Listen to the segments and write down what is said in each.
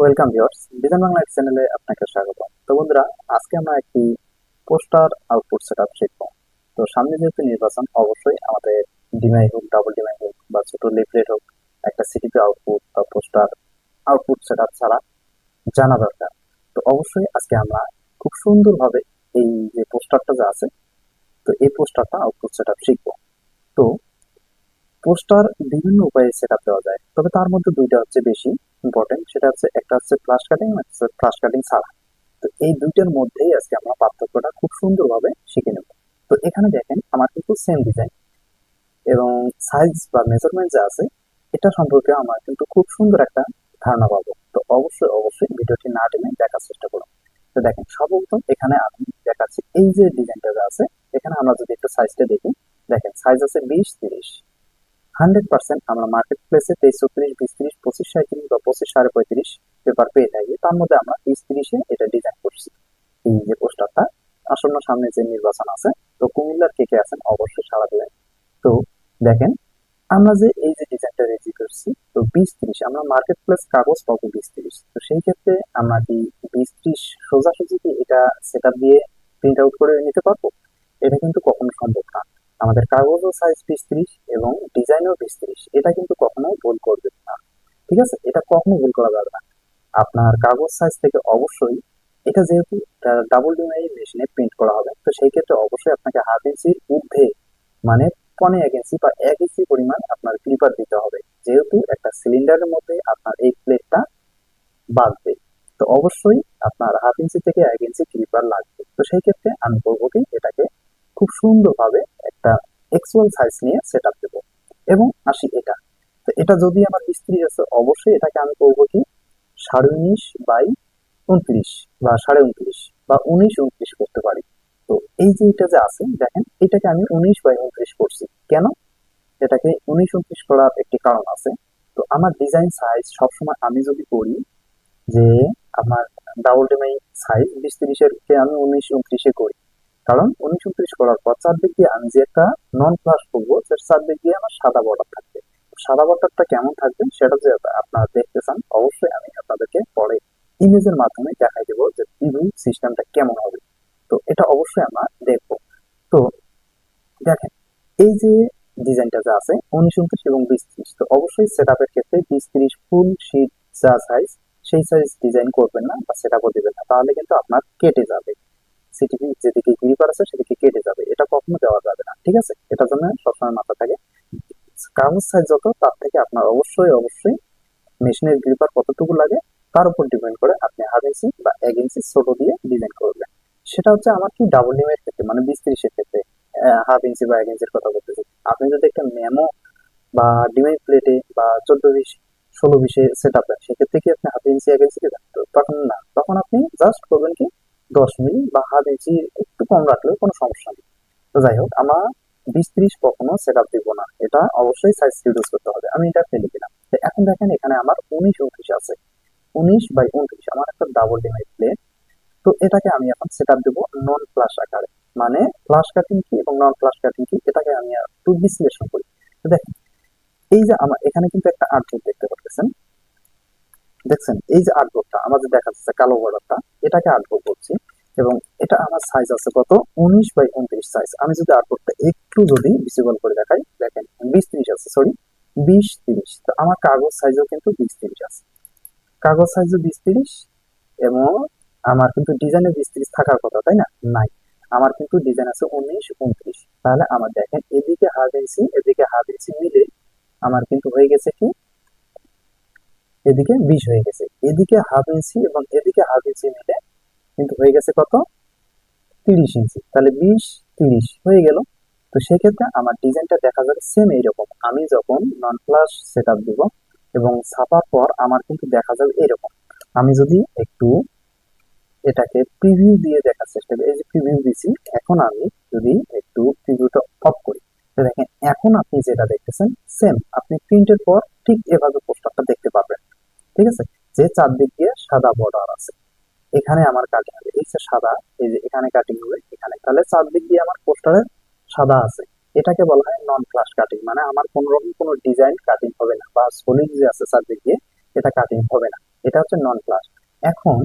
Welcome viewers design Bangla চ্যানেলে আপনাকে স্বাগত তো বন্ধুরা, আজকে আমরা একটি পোস্টার আউটপুট সেটআপ শিখব। তো সামনে যেহেতু নির্বাচন, অবশ্যই আমাদের ডিমাই হোক ডাবল ডিমাই হোক, বা ছোট লিফলেট হোক, একটা সিটিপি আউটপুট বা পোস্টার আউটপুট সেটআপ ছাড়া জানা দরকার। তো অবশ্যই আজকে আমরা খুব সুন্দরভাবে এই যে পোস্টারটা যা আছে, তো এই পোস্টারটা আউটপুট সেটআপ শিখব। তো পোস্টার বিভিন্ন উপায়ে সেটআপ দেওয়া যায়। তবে তার মধ্যে দুইটা হচ্ছে বেশি ইম্পর্টেন্ট সেটা হচ্ছে একটা হচ্ছে ফ্লাশ কাটিং একটা হচ্ছে ফ্লাশ কাটিং ছাড়া। তো এই দুইটার মধ্যেই আজকে আমরা পার্থক্যটা খুব সুন্দরভাবে শিখে নেব। তো এখানে দেখেন, আমার কিন্তু সেম ডিজাইন এবং সাইজ বা মেজারমেন্ট যা আছে, এটা সম্পর্কে আমার কিন্তু খুব সুন্দর একটা ধারণা পাবো। তো অবশ্যই অবশ্যই ভিডিওটি না টেনে দেখার চেষ্টা করুন তো দেখেন, সর্বপ্রথম এখানে আমি দেখাচ্ছি এই যে ডিজাইনটা যা আছে, এখানে আমরা যদি একটু সাইজটা দেখি, দেখেন সাইজ আছে বিশ, তিরিশ। হান্ড্রেড পার্সেন্ট আমরা মার্কেট প্লেসে তেইশ, চৌত্রিশ, বিশ, তিরিশ, পঁচিশ সাঁত্রিশ বা পঁচিশ, সাড়ে পঁয়ত্রিশ পেপার পেয়ে থাকি। তার মধ্যে আমরা বিশ, তিরিশে এটা ডিজাইন করছি। এই যে পোস্টারটা, আসন্ন সামনে যে নির্বাচন আছে, তো কুমিল্লার কে কে আছেন অবশ্যই সাড়া দেবেন। তো দেখেন, আমরা যে এই যে ডিজাইনটা রেডি করছি, তো বিশ, তিরিশ, আমরা মার্কেট প্লেস কাগজ পাবো বিশ, তিরিশ। তো সেই ক্ষেত্রে আমরা কি বিশ সোজাসুজি কি এটা সেট দিয়ে প্রিন্ট আউট করে নিতে পারব? এটা কিন্তু কখনো সম্ভব না। আমাদের কাগজও সাইজ বিশ ত্রিশ এবং ডিজাইনও বিশ ত্রিশ। এটা কিন্তু কখনোই ভুল করবে না। ঠিক আছে? এটা কখনো ভুল করা যাবে না। আপনার কাগজ সাইজ থেকে অবশ্যই এটা যেহেতু ডাবল ডিমাই মেশিনে প্রিন্ট করা হবে, তো সেই ক্ষেত্রে অবশ্যই আপনাকে হাফ ইঞ্চির ঊর্ধ্বে মানে পনে এক ইঞ্চি বা এক ইঞ্চি পরিমাণ আপনার ক্লিপার দিতে হবে। যেহেতু একটা সিলিন্ডারের মধ্যে আপনার এই প্লেটটা বাঁধবে, তো অবশ্যই আপনার হাফ ইঞ্চি থেকে এক ইঞ্চি ক্লিপার লাগবে। তো সেই ক্ষেত্রে আমি বলব কি, এটাকে খুব সুন্দরভাবে একটা এক্সুয়াল সাইজ নিয়ে সেট আপ দেবো। এবং আসি এটা। তো এটা যদি আমার বিস্ত্রিত আছে, অবশ্যই এটাকে আমি করব কি? সাড়ে উনিশ বাই উনত্রিশ বা সাড়ে উনত্রিশ বা উনিশ উনত্রিশ করতে পারি। তো এই যে এটা যে আছে, দেখেন, এটাকে আমি উনিশ বাই উনত্রিশ করছি। কেন? এটাকে উনিশ উনত্রিশ করার একটি কারণ আছে। তো আমার ডিজাইন সাইজ সবসময় আমি যদি করি যে, আমার ডাবল ডেমাই সাইজ বিশ তিরিশের আমি উনিশ উনত্রিশে করি। কারণ উনিশ উনত্রিশ করার পর চারদিক দিয়ে আমি যে একটা নন ফ্লাশ করব চারদিক দিয়ে আমার সাদা বর্ডার থাকবে। সাদা বর্ডারটা কেমন থাকবে সেটা যে আপনারা দেখতে চান, অবশ্যই আমি আপনাদেরকে পরে ইমেজের মাধ্যমে দেখাই দেবো যে প্রিভিউ সিস্টেমটা কেমন হবে। তো এটা অবশ্যই আমরা দেখব। তো দেখেন, এই যে ডিজাইনটা যা আছে, উনিশ উনত্রিশ এবং বিশ ত্রিশ, তো অবশ্যই সেট আপের ক্ষেত্রে বিশ ত্রিশ ফুল শিট যা সাইজ সেই সাইজ ডিজাইন করবেন না বা সেট আপও দিবেন না, তাহলে কিন্তু আপনার কেটে যাবে। সিটিপি যেদিকে গ্রিপার আছে সেদিকে কেটে যাবে। এটা কখনো দেওয়া যাবে না, ঠিক আছে? এটার জন্য সবসময় মাথা থাকে কাগজ সাইজ যত, তার থেকে আপনার অবশ্যই অবশ্যই মেশিনের গ্রিপার কতটুকু লাগে, তার উপর ডিপেন্ড করে আপনি হাফ ইঞ্চি বা এক ইঞ্চি ছোট দিয়ে ডিজাইন করবেন। সেটা হচ্ছে আমার কি ডাবল ডিমের ক্ষেত্রে মানে বিশ ত্রিশের ক্ষেত্রে হাফ ইঞ্চি বা এক ইঞ্চির কথা বলতেছি। আপনি যদি একটা মেমো বা ডিমাই প্লেটে বা চোদ্দ বিশ, ষোলো বিশে সেট আপ দেন, সেক্ষেত্রে কি আপনি হাফ ইঞ্চি এক ইঞ্চি দেবেন তখন না, তখন আপনি জাস্ট করবেন কি দশ মিলি বা হাফ ইঞ্চি একটু কম রাখলেও কোনো সমস্যা নেই। তো যাই হোক, আমার বিশ ত্রিশ কখনো সেট আপ দিব না। এটা অবশ্যই সাইজ রিডিউস করতে হবে। আমি এটা ফেলে দিলাম। এখন দেখেন এখানে আমার উনিশ উনত্রিশ আছে। উনিশ বাই উনত্রিশ, আমার একটা ডাবল ডিমাই প্লেট তো এটাকে আমি এখন সেট আপ দেবো নন ফ্লাশ আকারে। মানে ফ্লাশ কাটিং কি এবং নন ফ্লাশ কাটিং কি, এটাকে আমি একটু বিশ্লেষণ করি। দেখেন, এই যে আমার, এখানে কিন্তু একটা আর্টবোর্ড দেখতে পাচ্ছেন দেখছেন, এই যে আর্টবোর্ডটা আমাদের দেখা যাচ্ছে কালো বর্ডারটা এটাকে আর্টবোর্ড বলছি এবং এটা আমার সাইজ আছে কত? উনিশ বাই উনত্রিশ সাইজ আমি যদি আর্টবোর্ডটা একটু যদি ভিজিবল করে দেখাই, দেখেন, বিশ তিরিশ আছে সরি বিশ তিরিশ। তো আমার কাগজ সাইজও কিন্তু বিশ তিরিশ আছে। কাগজ সাইজও বিশ তিরিশ এবং আমার কিন্তু ডিজাইনে বিশ তিরিশ থাকার কথা, তাই না? নাই। আমার কিন্তু ডিজাইন আছে উনিশ উনত্রিশ। তাহলে আমার দেখেন, এদিকে হাফ ইঞ্চি এদিকে হাফ ইঞ্চি মিলে আমার কিন্তু হয়ে গেছে কি? এদিকে বিশ হয়ে গেছে। এদিকে হাফ ইঞ্চি এবং এদিকে হাফ ইঞ্চি মিলে কিন্তু হয়ে গেছে কত? তিরিশ ইঞ্চি তাহলে বিশ, তিরিশ হয়ে গেল। তো সেক্ষেত্রে আমার ডিজাইনটা দেখা যাবে সেম এইরকম। আমি যখন নন প্লাস সেট আপ দিব এবং ছাপার পর আমার কিন্তু দেখা যাবে এরকম। আমি যদি একটু এটাকে প্রিভিউ দিয়ে দেখার চেষ্টা করি। এই যে প্রিভিউ দিছি, এখন আমি যদি একটু প্রিভিউটা অফ করি দেখেন, এখন আপনি যেটা দেখতেছেন সেম আপনি প্রিন্টের পর ঠিক এভাবে পোস্টারটা দেখতে পাবেন ঠিক আছে? যে চারদিক দিয়ে সাদা বর্ডার আছে। এখানে আমার কাটিং হবে। এই যে সাদা, এই যে এখানে কাটিং হবে, এখানে। তাহলে চারদিক দিয়ে আমার পোস্টারের সাদা আছে। এটাকে বলা হয় নন ফ্লাশ কাটিং মানে আমার কোন রকম কোনো ডিজাইন কাটিং হবে না বা সলিড যে আছে চারদিক দিয়ে, এটা কাটিং হবে না। এটা হচ্ছে নন প্লাস এখন,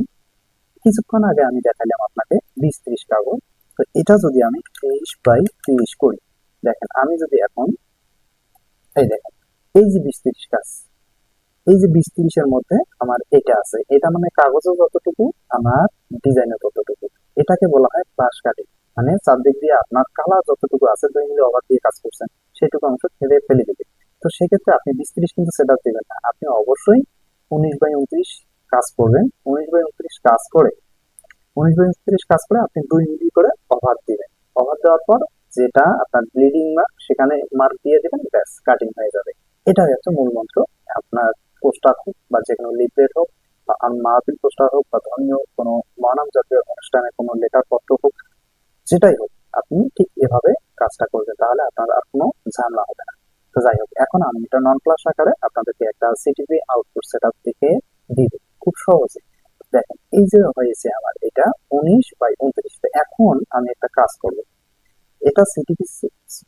কিছুক্ষণ আগে আমি দেখালাম আপনাকে বিশ ত্রিশ কাগজ। তো এটা যদি আমি তেইশ বাই তিরিশ করি, দেখেন, আমি যদি এখন, এই দেখেন, এই যে বিশ তিরিশ কাজ এই যে বিশ তিরিশের মধ্যে আমার এটা আছে। এটা মানে কাগজও যতটুকু, আমার ডিজাইনও ততটুকু। এটাকে বলা হয় প্লাস কাটিং মানে চারদিক দিয়ে আপনার কালার যতটুকু আছে দুই মিলে ওভার দিয়ে কাজ করছেন, সেটুকু অংশ ছেড়ে ফেলে দিবে তো সেক্ষেত্রে আপনি বিশ তিরিশ কিন্তু সেট আপ দেবেন না। আপনি অবশ্যই উনিশ বাই উনত্রিশ কাজ করবেন। উনিশ বাই উনত্রিশ কাজ করে, উনিশ বাই উনত্রিশ কাজ করে আপনি দুই মিলি করে ওভার দিবেন। ওভার দেওয়ার পর যেটা আপনার ব্লিডিং মার্ক সেখানে মার্ক দিয়ে দেবেন, ব্যাস কাটিং হয়ে যাবে। এটাই হচ্ছে মূল মন্ত্র আপনার পোস্টার হোক বা যে কোনো লিফলেট হোক বা মাহফিল পোস্টার হোক বা ধর্মীয় কোনো মানব জাতীয় অনুষ্ঠানে কোনো লেটার পত্র হোক, যেটাই হোক, আপনি ঠিক এভাবে কাজটা করবেন, তাহলে আপনার আর কোনো ঝামেলা হবে না। তো যাই হোক, এখন আমি এটা নন প্লাস আকারে আপনাদেরকে একটা সিটিভি আউটপুট সেট আপ থেকে দিব, খুব সহজে। দেখেন, এই যে হয়েছে আমার, এটা উনিশ বাই উনত্রিশ। এখন আমি একটা কাজ করব। এটা সিটিভি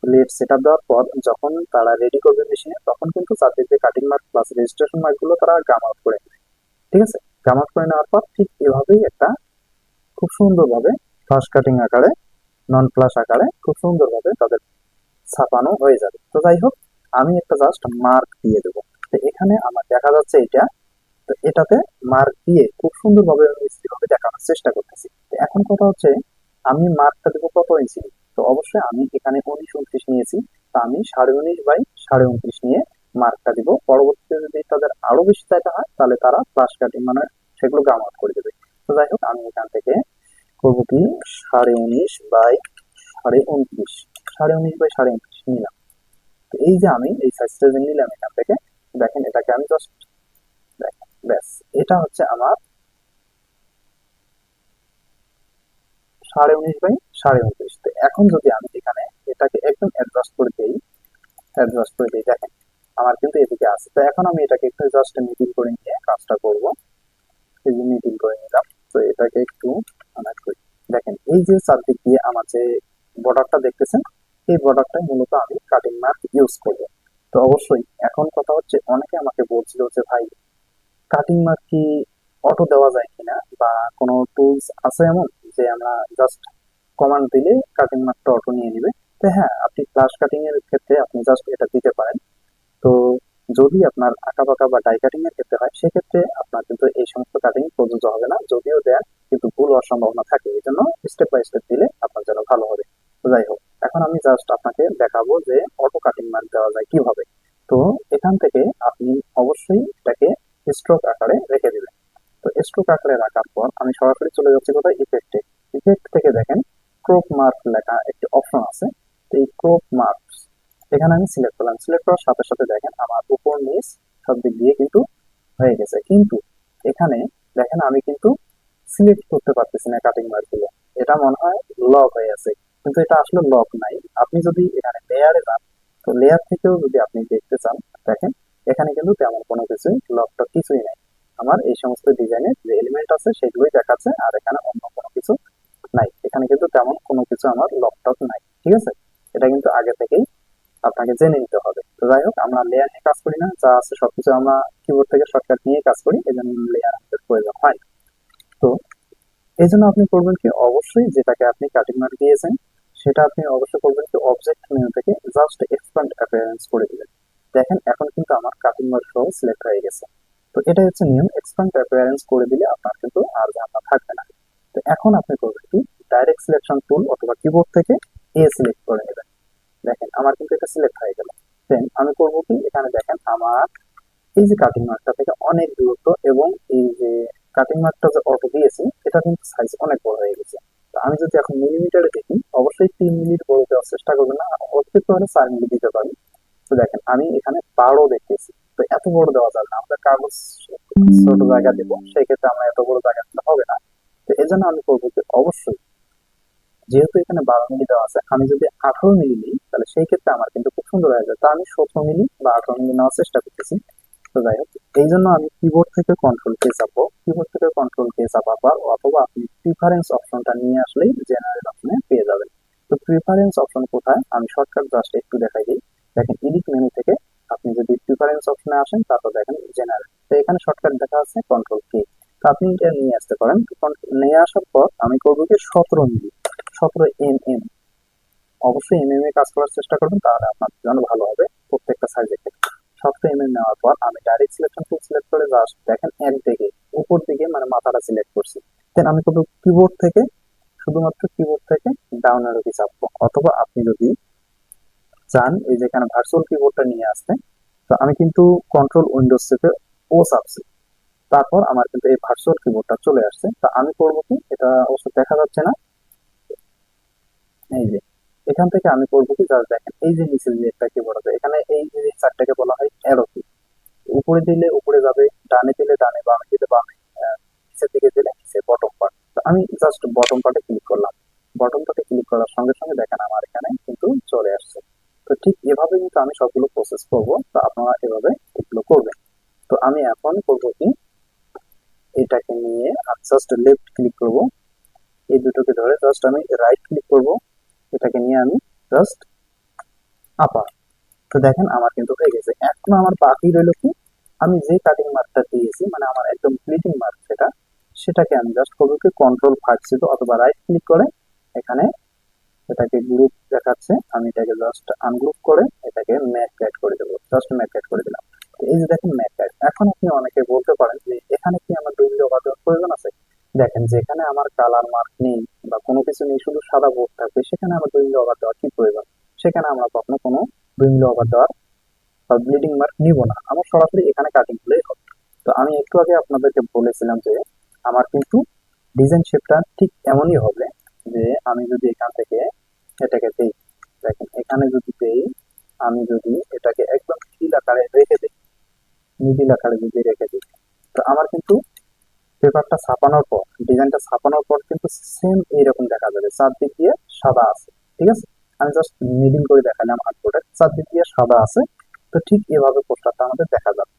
প্লেট সেট আপ দেওয়ার পর যখন তারা রেডি করবে মেশিনে তখন কিন্তু চারদিকে কাটিং মার্ক প্লাস রেজিস্ট্রেশন মার্কগুলো তারা গাম আউট করে নেবে ঠিক আছে? গাম আউট করে নেওয়ার পর ঠিক এভাবেই একটা খুব সুন্দরভাবে ফ্লাশ কাটিং আকারে নন প্লাস আকারে খুব সুন্দরভাবে তাদের ছাপানো হয়ে যাবে। তো যাই হোক, আমি একটা জাস্ট মার্ক দিয়ে দেবো। তো এখানে আমার দেখা যাচ্ছে এটা তো এটাতে মার্ক দিয়ে খুব সুন্দরভাবে মিস্ত্রিভাবে দেখানোর চেষ্টা করতেছি। তো এখন কথা হচ্ছে, আমি মার্কটা দেবো কত ইঞ্চি তো অবশ্যই আমি এখানে উনিশ উনত্রিশ নিয়েছি। তা আমি সাড়ে উনিশ বাই সাড়ে উনত্রিশ নিয়ে মার্কটা দিব। পরবর্তীতে যদি তাদের আরও বেশি চাইতে হয়, তাহলে তারা ফ্লাশ কাটিং মানে সেগুলো গাম আউট করে দেবে। তো যাই হোক, আমি এখান থেকে করব কি? সাড়ে উনিশ বাই সাড়ে উনত্রিশ। সাড়ে উনিশ বাই সাড়ে উনত্রিশ নিলাম। তো এই যে আমি এই সাইজটা যে নিলাম এখান থেকে, দেখেন এটাকে আমি জাস্ট দেখেন, ব্যাস, এটা হচ্ছে আমার সাড়ে উনিশ বাই সাড়ে উনত্রিশ। এখন যদি আমি এখানে এটাকে একদম অ্যাডজাস্ট করে দিই অ্যাডজাস্ট করে দিই, দেখেন, আমার কিন্তু এদিকে আছে। তো এখন আমি এটাকে একটু জাস্ট মিডিল করে নিয়ে কাজটা করব। এই যে মিডিল করে নিলাম। তো এটাকে একটু কানেক্ট করি। দেখেন, এই যে চারদিক দিয়ে আমার যে বর্ডারটা দেখতেছেন, এই বর্ডারটাই মূলত আমি কাটিং মার্ক ইউজ করব। তো অবশ্যই, এখন কথা হচ্ছে, অনেকে আমাকে বলছিল যে, ভাই কাটিং মার্ক কি অটো দেওয়া যায় কিনা? বা কোনো টুলস আছে এমন? যে আমরা জাস্ট কমান্ড দিলে কাটিং মার্কটা অটো নিয়ে নেবে। তো হ্যাঁ আপনি ফ্লাশ কাটিং এর ক্ষেত্রে আপনি জাস্ট এটা দিতে পারেন। তো যদি আপনার আঁকা বাঁকা বা ডাই কাটিং এর ক্ষেত্রে হয়, সেক্ষেত্রে আপনার কিন্তু এই সমস্ত কাটিং প্রযোজ্য হবে না। যদিও দেন কিন্তু ভুল হওয়ার সম্ভাবনা থাকে, এই জন্য স্টেপ বাই স্টেপ দিলে আপনার জন্য ভালো হবে। যাই হোক, এখন আমি জাস্ট আপনাকে দেখাবো যে অটো কাটিং মার্ক দেওয়া যায় কীভাবে। তো এখান থেকে আপনি অবশ্যই এটাকে স্ট্রোক আকারে রেখে দিবেন। তো স্ট্রোক আকারে রাখার পর আমি সরাসরি চলে যাচ্ছি কোথায়? ইফেক্টে ইফেক্ট থেকে দেখেন ক্রপ মার্ক লেখা একটি অপশন আছে। তো এই ক্রপ মার্কস এখানে আমি সিলেক্ট করলাম। সিলেক্ট করার সাথে সাথে দেখেন আমার উপর নিচ সব দিক দিয়ে কিন্তু হয়ে গেছে। কিন্তু এখানে দেখেন আমি কিন্তু সিলেক্ট করতে পারতেছি না কাটিং মার্কগুলো এটা মনে হয় লক হয়ে আছে। কিন্তু এটা আসলে লক নাই। আপনি যদি এখানে লেয়ারে যান, তো লেয়ার থেকেও যদি আপনি দেখতে চান, দেখেন এখানে কিন্তু তেমন কোনো কিছুই লকটা কিছুই নাই। আমার এই সমস্ত ডিজাইনের যে এলিমেন্ট আছে, সেগুলোই দেখাচ্ছে। আর এখানে অন্য কোনো কিছু নাই। এখানে কিন্তু তেমন কোনো কিছু আমার লকটক নাই, ঠিক আছে? এটা কিন্তু আগে থেকেই আপনাকে জেনে নিতে হবে। তো যাই হোক, আমরা লেয়ার নিয়ে কাজ করি না, যা আছে সবকিছু আমরা কিবোর্ড থেকে শর্টকাট নিয়ে কাজ করি, এই জন্য লেয়ার আমাদের প্রয়োজন হয়। তো এই জন্য আপনি করবেন কি, অবশ্যই যেটাকে আপনি কাটিং মার্ক দিয়েছেন, সেটা আপনি অবশ্যই করবেন কি অবজেক্ট মেনু থেকে জাস্ট এক্সপ্যান্ড অ্যাপিয়ারেন্স করে দিবেন। দেখেন, এখন কিন্তু আমার কাটিং মার্ক সহ সিলেক্ট হয়ে গেছে। তো এটা হচ্ছে নিয়ম এক্সপ্যান্ড অ্যাপিয়ারেন্স করে দিলে আপনার কিন্তু আর ঝামেলা থাকবে এখন আপনি করবেন কি? ডাইরেক্ট সিলেকশন টুল অথবা কিবোর্ড থেকে এ সিলেক্ট করে নেবেন। দেখেন, আমার কিন্তু এটা সিলেক্ট হয়ে গেল। দেন আমি করব কি? এখানে দেখেন, আমার এই যে কাটিং মার্কটা থেকে অনেক দূরত্ব এবং এই যে কাটিং মার্কটা যে অটো দিয়েছি, এটা কিন্তু সাইজ অনেক বড় হয়ে গেছে। তো আমি যদি এখন মিলিমিটারে দেখি, অবশ্যই তিন মিনিট বড় দেওয়ার চেষ্টা করবেন না অতিরিক্ত হলে চার মিলি দিতে পারি তো দেখেন, আমি এখানে বারো দেখতেছি। তো এত বড় দেওয়া যাবে না, আমরা কাগজ ছোট জায়গা দেবো, সেক্ষেত্রে আমরা এত বড় জায়গা হবে না। তো এই জন্য আমি করব যে অবশ্যই। যেহেতু এখানে বারো মিলি দেওয়া আছে, আমি যদি আঠারো মিলি নিই, তাহলে সেই ক্ষেত্রে আমার কিন্তু খুব সুন্দর হয়ে যায়। তা আমি সতেরো মিলি বা আঠারো মিলি নেওয়ার চেষ্টা করতেছি। তো যাই হোক এই জন্য আমি কিবোর্ড থেকে কন্ট্রোল কে চাপবো। কিবোর্ড থেকে কন্ট্রোল কে পর অথবা আপনি প্রিফারেন্স অপশনটা নিয়ে আসলেই জেনারেল অপশনে পেয়ে যাবেন। তো প্রিফারেন্স অপশন কোথায়? আমি শর্টকাট জাস্ট একটু দেখাই দিই। দেখেন এডিট মেনু থেকে আপনি যদি প্রিফারেন্স অপশনে আসেন, তারপর দেখেন জেনারেল তো এখানে শর্টকাট দেখা আছে কন্ট্রোল কে তো আপনি এটা নিয়ে আসতে পারেন। নিয়ে আসার পর আমি করব কি সতেরো মিলি সতেরো এম এম অবশ্যই এম এম এ কাজ করার চেষ্টা করবেন, তাহলে আপনার জন্য ভালো হবে প্রত্যেকটা সাবজেক্টে সতেরো এম এম নেওয়ার পর আমি ডাইরেক্ট সিলেকশন টুল সিলেক্ট করে জাস্ট দেখেন এক দিকে, উপর দিকে মানে মাথাটা সিলেক্ট করছি। দেন আমি করব কিবোর্ড থেকে, শুধুমাত্র কিবোর্ড থেকে ডাউন এরো কি চাপবো। অথবা আপনি যদি চান এই যেখানে ভার্চুয়াল কিবোর্ডটা নিয়ে আসতে, তো আমি কিন্তু কন্ট্রোল উইন্ডোজ থেকে ও চাপছি। তারপর আমার কিন্তু এই ভার্চুয়াল কিবোর্ডটা চলে আসছে। তা আমি করব কি? এটা অবশ্য দেখা যাচ্ছে না। এই যে, এখান থেকে আমি করব কি? জাস্ট দেখেন, এই যে নিচে যে একটা কিবোর্ড আছে, এখানে এই যে চারটাকে বলা হয় অ্যারো কি উপরে দিলে উপরে যাবে, ডানে দিলে ডানে, বামে দিলে বামে নিচের দিকে দিলে নিচে বটম পার্ট তো আমি জাস্ট বটম পার্টে ক্লিক করলাম। বটম পার্টে ক্লিক করার সঙ্গে সঙ্গে দেখেন আমার এখানে কিন্তু চলে আসছে। তো ঠিক এভাবে কিন্তু আমি সবগুলো প্রসেস করব। তো আপনারা এভাবে এগুলো করবেন। তো আমি এখন করব কি? এটাকে নিয়ে আমি জাস্ট লেফট ক্লিক করব। এই দুটোকে ধরে জাস্ট আমি রাইট ক্লিক করব। এটাকে নিয়ে আমি জাস্ট আপার তো দেখেন আমার কিন্তু হয়ে গেছে। এখন আমার বাকি রইল কি? আমি যে কাটিং মার্কটা দিয়েছি মানে আমার একদম ক্লিকিং মার্ক সেটা সেটাকে আমি জাস্ট করব কি? কন্ট্রোল ফাইভ ছিল, অথবা রাইট ক্লিক করে এখানে এটাকে গ্রুপ দেখাচ্ছে। আমি এটাকে জাস্ট আনগ্রুপ করে এটাকে ম্যাক গাইড করে দেবো। জাস্ট ম্যাক গাইড করে দিলাম। এই যে দেখেন ম্যাক এখন আপনি অনেকে বলতে পারেন যে এখানে কি আমার দুই অবাধ প্রয়োজন আছে? দেখেন যেখানে আমার কালার মার্ক নেই বা কোনো কিছু নেই, শুধু সাদা বোর্ড থাকবে, সেখানে আমার দুই অবাধ দেওয়ার কি প্রয়োজন? সেখানে আমরা কখনো কোনো দুই অবাধ দেওয়ার বা ব্লিডিং মার্ক নিব না। আমার সরাসরি এখানে কাটিং হলেই হবে। তো আমি একটু আগে আপনাদেরকে বলেছিলাম যে আমার কিন্তু ডিজাইন শেপটা ঠিক এমনই হবে যে আমি যদি এখান থেকে এটাকে দেই। দেখেন, এখানে যদি দেই, আমি যদি এটাকে একদম মিডিল আকারে রেখে দিই মিডিল আকারে যদি রেখে দিই তো আমার কিন্তু পেপারটা ছাপানোর পর, ডিজাইনটা ছাপানোর পর কিন্তু সেম এইরকম দেখা যাবে। চারদিক দিয়ে সাদা আছে, ঠিক আছে? আমি জাস্ট মিডিল করে দেখালাম আউটপুটের চারদিক দিয়ে সাদা আছে। তো ঠিক এভাবে পোস্টারটা আমাদের দেখা যাবে।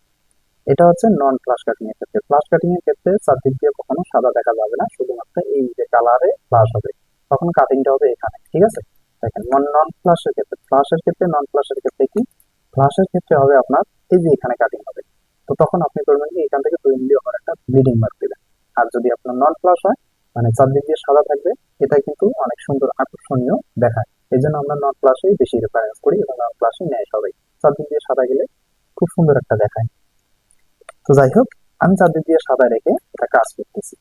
এটা হচ্ছে নন ফ্লাশ কাটিং এর ক্ষেত্রে। ফ্লাশ কাটিং এর ক্ষেত্রে চারদিক দিয়ে কখনো সাদা দেখা যাবে না, শুধুমাত্র এই যে কালারে ফ্লাশ হবে। তখন কাটিংটা হবে এখানে, ঠিক আছে? দেখেন নন ফ্লাশের ক্ষেত্রে ফ্লাশের ক্ষেত্রে নন ফ্লাশের ক্ষেত্রে কি? ফ্লাশের ক্ষেত্রে হবে আপনার এই যে এখানে কাটিং হবে। তো তখন আপনি করবেন কি, এখান থেকে দুই মিলি ওভার একটা ব্লিডিং মার্ক দেবেন। আর যদি আপনার নন ফ্লাশ হয় মানে চারদিক দিয়ে সাদা থাকবে এটা কিন্তু অনেক সুন্দর আকর্ষণীয় দেখায়। এই জন্য আমরা নন ফ্লাশেই বেশি রেফারেন্স করি এবং নন ফ্লাশে নেয় সবাই। চারদিক দিয়ে সাদা গেলে খুব সুন্দর একটা দেখায়। তো যাই হোক, আমি চারদিক দিয়ে সাদা রেখে এটা কাজ করতেছি।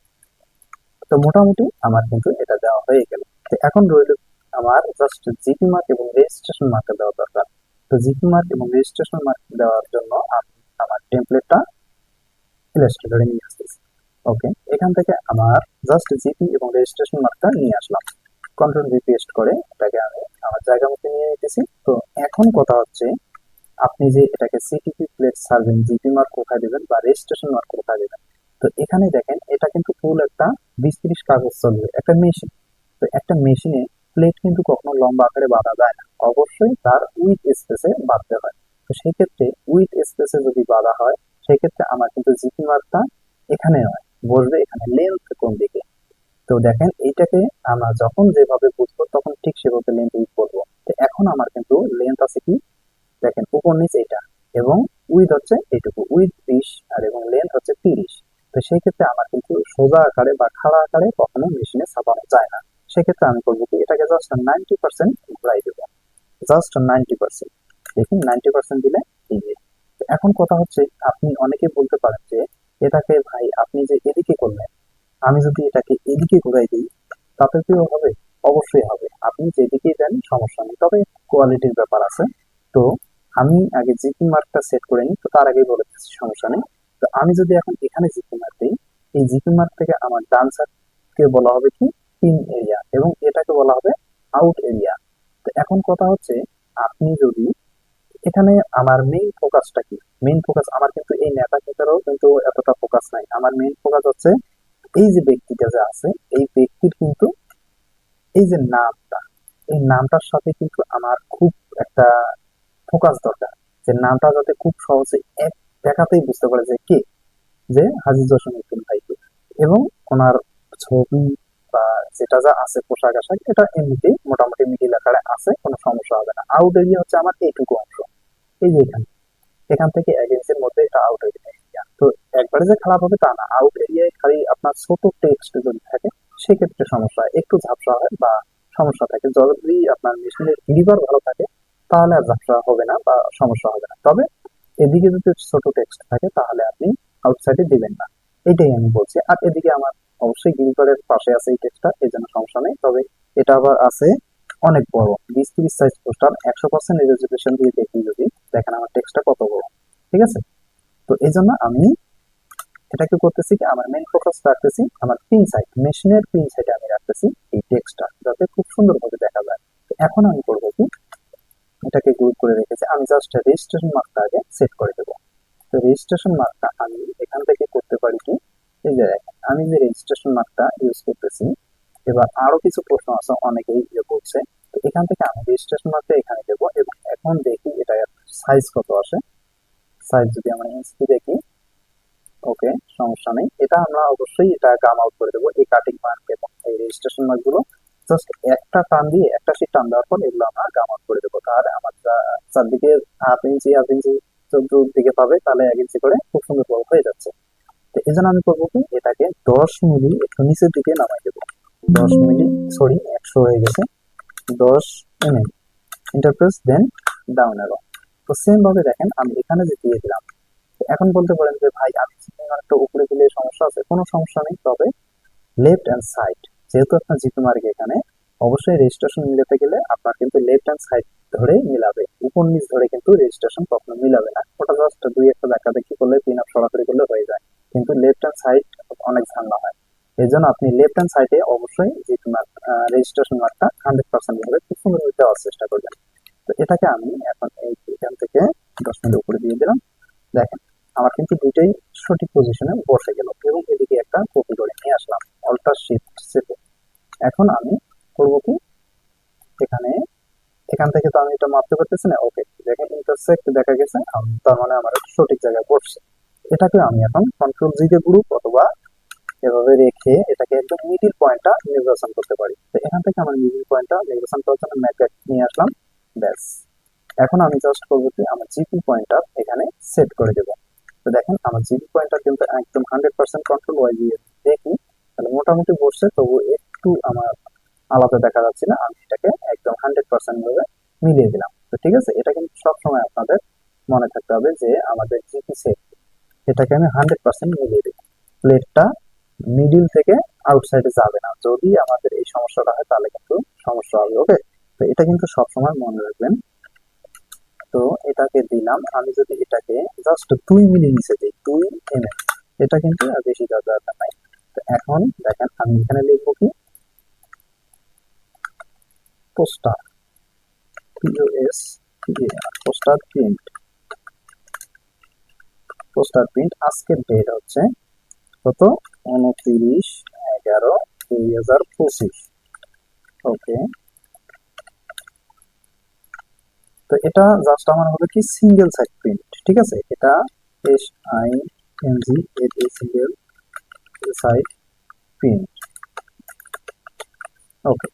তো মোটামুটি আমার কিন্তু এটা দেওয়া হয়ে গেল। তো এখন রইল আমার জাস্ট জিপি মার্ক এবং রেজিস্ট্রেশন মার্ক দেওয়া দরকার। তো জিপি মার্ক এবং রেজিস্ট্রেশন মার্ক দেওয়ার জন্য আমি আমার টেমপ্লেটটা ইলাস্ট্রেটরে নিয়ে আসতেছি। ওকে এখান থেকে আমার জাস্ট জিপি এবং রেজিস্ট্রেশন মার্কটা নিয়ে আসলাম। কন্ট্রোল ভি পেস্ট করে এটাকে আমি আমার জায়গা মতো নিয়ে নিতেছি। তো এখন কথা হচ্ছে, আপনি যে এটাকে CTP plate serving GP mark কোথায় দেবেন বা রেজিস্ট্রেশন মার্ক কোথায় দেবেন? তো এখানে দেখেন, এটা কিন্তু ফুল একটা বিশ ত্রিশ কাগজ চলবে। একটা মেশিন তো একটা মেশিনে প্লেট কিন্তু কখনো লম্বা আকারে বাঁধা যায় না। অবশ্যই তার উইথ স্পেসে বাঁধতে হয়। তো সেই ক্ষেত্রে উইথ স্পেসে যদি বাঁধা হয় সেই ক্ষেত্রে আমার কিন্তু জিপি মার্কটা এখানে নয় বসবে এখানে লেন্থ কোন দিকে। তো দেখেন, এইটাকে আমরা যখন যেভাবে বুঝব, তখন ঠিক সেভাবে লেন্থ ইউজ করব। তো এখন আমার কিন্তু লেন্থ আছে কি? দেখেন, উপর নিচ এটা এবং উইথ হচ্ছে এইটুকু। উইথ বিশ আর এবং লেন্থ হচ্ছে তিরিশ। তো সেই ক্ষেত্রে আমার কিন্তু সোজা আকারে বা খাড়া আকারে কখনো মেশিনে ছাপানো যায় না। সেক্ষেত্রে আমি করব কি, এটাকে জাস্ট নাইনটি পার্সেন্ট ঘুরাই দেবো। জাস্ট নাইনটি পার্সেন্ট দেখুন নাইনটি পার্সেন্ট দিলে তো এখন কথা হচ্ছে, আপনি অনেকে বলতে পারেন যে, এটাকে ভাই, আপনি যে এদিকে করলেন, আমি যদি এটাকে এদিকে ঘুরাই দিই, তাতে কি হবে, অবশ্যই হবে। আপনি যেদিকেই দেন সমস্যা নেই। তবে কোয়ালিটির ব্যাপার আছে। তো আমি আগে জিপি মার্কটা সেট করে নিই, তো তার আগেই বলে দিচ্ছি, সমস্যা নেই। তো আমি যদি এখন এখানে জিপি মার্ক দিই, এই জিপি মার্ক থেকে আমার ডান সাইডকে বলা হবে কি পিন এরিয়া এবং এটাকে বলা হবে আউট এরিয়া। তো এখন কথা হচ্ছে আপনি যদি এখানে আমার মেইন ফোকাসটা কি? মেইন ফোকাস আমার কিন্তু এই নেতা ক্ষেত্রেও কিন্তু এতটা ফোকাস নাই। আমার মেইন ফোকাস হচ্ছে এই যে ব্যক্তিটা যে আছে, এই ব্যক্তির কিন্তু এই যে নামটা, এই নামটার সাথে কিন্তু আমার খুব একটা ফোকাস দরকার। যে নামটা যাতে খুব সহজে এক দেখাতেই বুঝতে পারে যে কে? যে হাজির জসিম উদ্দিন ভাইকে এবং ওনার ছবি বা যেটা যা আছে পোশাক আশাক, এটা এমনিতেই মোটামুটি মিডিল আকারে আছে, কোনো সমস্যা হবে না। আউট এরিয়া হচ্ছে আমার এইটুকু অংশ। এই যে এখানে। এখান থেকে মধ্যে এটা আউট এরিয়া তো একবারে যে খারাপ হবে তা না। আউট এরিয়ায় খালি আপনার ছোট টেক্সট যদি থাকে, সেক্ষেত্রে সমস্যা একটু ঝাপসা হয় বা সমস্যা থাকে। যদি আপনার মেশিনের লিভার ভালো থাকে, তাহলে আর ঝাপসা হবে না বা সমস্যা হবে না। তবে এদিকে যদি ছোট টেক্সট থাকে, তাহলে আপনি আউটসাইডে দিবেন না। এটাই আমি বলছি। আর এদিকে আমার অবশ্যই গ্রিপারের পাশে আছে এই টেক্সটটা এই জন্য সমস্যা নেই। তবে এটা আবার আছে অনেক বড়। বিশ তিরিশ সাইজ পোস্টার একশো পার্সেন্ট রেজলিউশন দিয়ে দেখি যদি। দেখেন আমার টেক্সটটা কত বড়। ঠিক আছে? তো এই জন্য আমি এটাকে করতেছি কি, আমার মেইন ফোকাস রাখতেছি আমার পিন সাইড মেশিনের পিন সাইডে আমি রাখতেছি এই টেক্সটটা যাতে খুব সুন্দরভাবে দেখা যায়। তো এখন আমি করব কি, এটাকে গ্রুপ করে রেখেছি। আমি জাস্ট রেজিস্ট্রেশন মার্কটা আগে সেট করে দেবো। তো রেজিস্ট্রেশন মার্কটা আমি এখান থেকে করতে পারি কি এই যে দেখেন, আমি যে রেজিস্ট্রেশন মার্কটা ইউজ করতেছি এবার আরও কিছু প্রশ্ন আছে অনেকেই ইয়ে বলছে তো এখান থেকে আমি রেজিস্ট্রেশন মার্কটা এখানে দেবো এবং এখন দেখি এটা সাইজ কত আসে। সাইজ যদি আমরা ইঞ্চি দেখি ওকে সমস্যা নেই। এটা আমরা অবশ্যই এটা গাম আউট করে দেবো এই কাটিং মার্ক এবং এই রেজিস্ট্রেশন মার্কগুলো। জাস্ট একটা টান দিয়ে একটা শিট টান দেওয়ার পর এগুলো আমরা গাম আউট করে দেবো। তাহলে আমার চারদিকে হাফ ইঞ্চি হাফ ইঞ্চি চোদ্দ দিকে পাবে তাহলে এক ইঞ্চি করে খুব সুন্দর হয়ে যাচ্ছে। তো এই জন্য আমি করব কি? এটাকে দশ মিলি একটু নিচের দিকে নামাই দেবো। দশ মিলি সরি একশো হয়ে গেছে। দশ enter press then down arrow তো সেম ভাবে দেখেন, আমি এখানে যে দিয়ে দিলাম এখন বলতে পারেন যে, ভাই, আমি উপরে দিলে সমস্যা আছে, কোনো সমস্যা নেই, তবে লেফট হ্যান্ড সাইড যেহেতু আপনার জিপি মার্ক এখানে, অবশ্যই রেজিস্ট্রেশন মিলাতে গেলে আপনার কিন্তু লেফট হ্যান্ড সাইড ধরে মিলাবে। উপর নিচ ধরে কিন্তু রেজিস্ট্রেশন কখনো মিলাবে না। ওটা জাস্ট দুই একটা দেখা দেখি করলে পিন আপ সরাসরি করলে হয়ে যায়। কিন্তু লেফট হ্যান্ড সাইড অনেক ঝামেলা হয়। এই জন্য আপনি লেফট হ্যান্ড সাইডে অবশ্যই জিপি মার্ক রেজিস্ট্রেশন মার্কটা হান্ড্রেড পার্সেন্ট ভাবে খুব সুন্দর দেওয়ার চেষ্টা করবেন। তো এটাকে আমি এখন এই এখান থেকে দশ মিনিট উপরে দিয়ে দিলাম। দেখেন, আমার কিন্তু দুইটাই সঠিক পজিশনে বসে গেল এবং এদিকে একটা কপি করে নিয়ে আসলাম অল্টার শিফট চেপে এখন আমি করব কি? এখানে, এখান থেকে তো আমি এটা মাপতে পারতেছি না। ওকে দেখেন ইন্টারসেক্ট দেখা গেছে, তার মানে আমার সঠিক জায়গায় বসছে। এটাকে আমি এখন কন্ট্রোল জি কে গ্রুপ অথবা এভাবে রেখে এটাকে একদম মিডিল পয়েন্টটা নির্বাচন করতে পারি। তো এখান থেকে আমার মিডিল পয়েন্টটা নির্বাচন করার জন্য ম্যাকেট নিয়ে আসলাম। ব্যাস। এখন আমি জাস্ট করব কি, আমার জিপি পয়েন্টটা এখানে সেট করে দেবো। তো দেখেন, আমার জিপি পয়েন্টটা কিন্তু একদম হান্ড্রেড পার্সেন্ট কন্ট্রোল ওয়াই দিয়ে দেখি তাহলে মোটামুটি বসছে তবু একটু আমার আলাদা দেখা যাচ্ছে না। আমি এটাকে একদম হান্ড্রেড পার্সেন্ট ভাবে মিলিয়ে দিলাম। তো ঠিক আছে, এটা কিন্তু সবসময় আপনাদের মনে থাকতে হবে যে আমাদের জিপি সেট এটাকে আমি হান্ড্রেড পার্সেন্ট মিলিয়ে দিই প্লেটটা মিডিল থেকে আউটসাইডে যাবে না। যদি আমাদের এই সমস্যাটা হয়, তাহলে কিন্তু সমস্যা হবে ওকে তো এটা কিন্তু সবসময় মনে রাখবেন। তো এটাকে দিলাম। আমি যদি এটাকে জাস্ট দুই মিলি নিচে দিই, দুই এম এটা কিন্তু আর বেশি দরকার নাই। তো এখন দেখেন, আমি এখানে লিখব কি? Poster POS poster print poster print আজকের ডেট হচ্ছে কত? উনত্রিশ এগারো দুই হাজার পঁচিশ। ওকে তো এটা জাস্ট আমার হবে কি সিঙ্গেল সাইড প্রিন্ট ঠিক আছে? এটা S I N G at single side print okay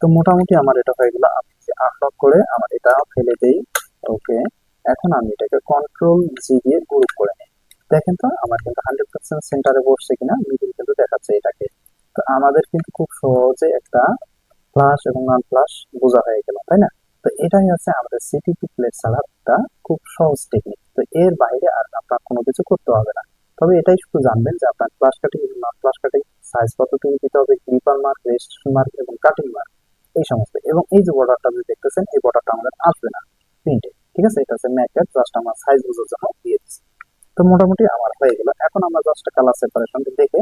তো মোটামুটি আমার এটা হয়ে গেল আমি আনলক করে আমার এটা ফেলে দেই। ওকে এখন আমি এটাকে কন্ট্রোল জি দিয়ে গ্রুপ করে নিই। দেখেন তো, আমার কিন্তু হান্ড্রেড পার্সেন্ট সেন্টারে বসছে কিনা মিডিল কিন্তু দেখাচ্ছে এটাকে। তো আমাদের কিন্তু খুব সহজে একটা প্লাস এবং নন প্লাস বোঝা হয়ে গেল, তাই না? তো এটাই হচ্ছে আমাদের সিটিপি প্লেট একটা খুব সহজ টেকনিক তো এর বাইরে আর আপনার কোনো কিছু করতে হবে না। তবে এটাই শুধু জানবেন যে আপনার ফ্লাশ কাটিং এবং নন ফ্লাশ কাটিং সাইজ কতটুকু দিতে হবে গ্রিপার মার্ক রেজিস্ট্রেশন মার্ক এবং কাটিং মার্ক এই সমস্ত। এবং এই যে বর্ডারটা আপনি দেখতেছেন, এই বর্ডারটা আমাদের আসবে না। প্রিন্টে ঠিক আছে? এটা হচ্ছে ম্যাকেট জাস্ট আমার সাইজ বোঝার জন্য দিয়ে দিচ্ছি তো মোটামুটি আমার হয়ে গেল। এখন আমরা জাস্ট কালার সেপারেশন দেখে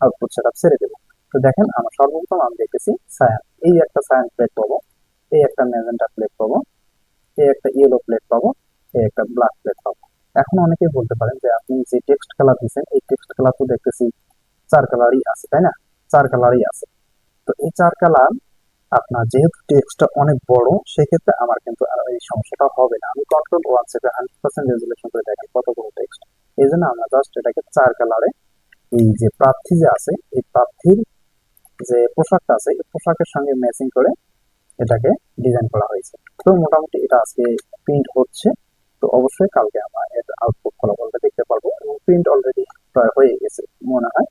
আউটপুট সেট ছেড়ে দেবো। তো দেখেন, আমার সর্বপ্রথম আমি দেখতেছি সায়ান এই একটা সায়ান প্লেট পাবো, এই একটা ম্যাজেন্টা প্লেট পাবো, এই একটা ইয়েলো প্লেট পাবো, এই একটা ব্ল্যাক প্লেট পাবো। এখন অনেকেই বলতে পারেন যে আপনি যে টেক্সট কালার দিচ্ছেন এই টেক্সট কালার তো দেখতেছি চার কালারই আছে, তাই না? চার কালারই আছে। তো এই চার কালার আপনার যেহেতু টেক্সটটা অনেক বড়, সেক্ষেত্রে আমার কিন্তু আর এই সমস্যাটা হবে না। আমি control one seven hundred percent resolution করে দেখেন কত বড় টেক্সট এই জন্য আমরা জাস্ট এটাকে চার কালারে এই যে প্রার্থী যে আছে, এই প্রার্থীর যে পোশাকটা আছে, এই পোশাকের সঙ্গে ম্যাচিং করে এটাকে ডিজাইন করা হয়েছে। তো মোটামুটি এটা আজকে প্রিন্ট হচ্ছে। তো অবশ্যই কালকে আমরা এর আউটপুট ফলাফলটা দেখতে পারব এবং প্রিন্ট অলরেডি প্রায় হয়ে গেছে, মনে হয়।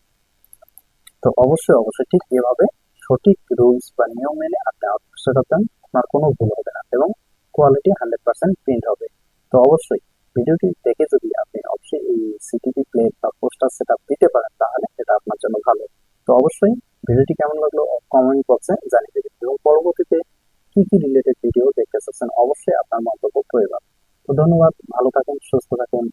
তো অবশ্যই অবশ্যই ঠিক এভাবে সঠিক রুলস বা নিয়ম মেনে আপনি আউটপুট সেট দেন আপনার কোনো ভুল হবে না এবং কোয়ালিটি হান্ড্রেড পার্সেন্ট প্রিন্ট হবে। তো অবশ্যই ভিডিওটি দেখে যদি আপনি অবশ্যই এই সিটিপি প্লেট বা পোস্টার সেট দিতে পারেন, তাহলে এটা আপনার জন্য ভালো। তো অবশ্যই ভিডিওটি কেমন লাগল কমেন্ট বক্সে জানিয়ে দেবেন। এবং পরবর্তীতে কি কি রিলেটেড ভিডিও দেখতে চাচ্ছেন, অবশ্যই আপনার মন্তব্য প্রয়োজন তো ধন্যবাদ, ভালো থাকেন, সুস্থ থাকেন